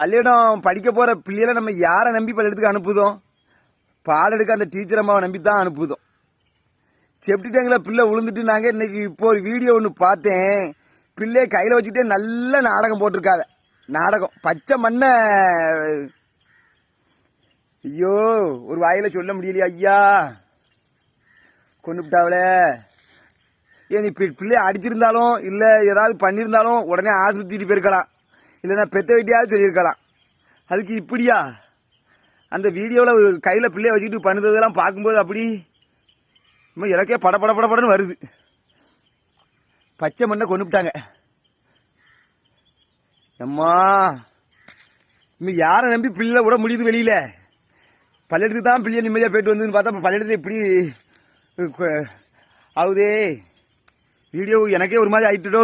பள்ளியிடம் படிக்க போகிற பிள்ளைகளை நம்ம யாரை நம்பி பள்ளியிடத்துக்கு அனுப்புதோம் பாடம் எடுக்க அந்த டீச்சர் அம்மாவை நம்பி தான் அனுப்புதோம் செப்டி டேங்கில் பிள்ளை விழுந்துட்டு நாங்கள் இன்னைக்கு இப்போ ஒரு வீடியோ ஒன்று பார்த்தேன். பிள்ளையை கையில் வச்சுக்கிட்டே நல்ல நாடகம் போட்டிருக்காவ. நாடகம். பச்சை மண்ணை ஐயோ ஒரு வாயில் சொல்ல முடியலையா ஐயா? கொண்டுவிட்டாவளே ஏன் நீ பிள்ளைய அடிச்சிருந்தாலும் இல்லை ஏதாவது பண்ணியிருந்தாலும் உடனே ஆஸ்பத்திரி போயிருக்கலாம். இல்லைன்னா பெத்த வெட்டியாவது சொல்லியிருக்கலாம். அதுக்கு இப்படியா? அந்த வீடியோவில் கையில் பிள்ளைய வச்சுக்கிட்டு பண்ணுறதெல்லாம் பார்க்கும்போது அப்படி இன்னும் எனக்கே பட பட படன்னு வருது. பச்சை மண்ணை கொண்டு விட்டாங்க. அம்மா இன்னும் யாரை நம்பி பிள்ளை விட முடியுது வெளியில? பள்ளியெடுத்து தான் பிள்ளைய நிம்மதியாக போயிட்டு வந்ததுன்னு பார்த்தா இப்போ பள்ளியெடுத்து இப்படி ஆகுதே. வீடியோ எனக்கே ஒரு மாதிரி ஆகிட்டுடோ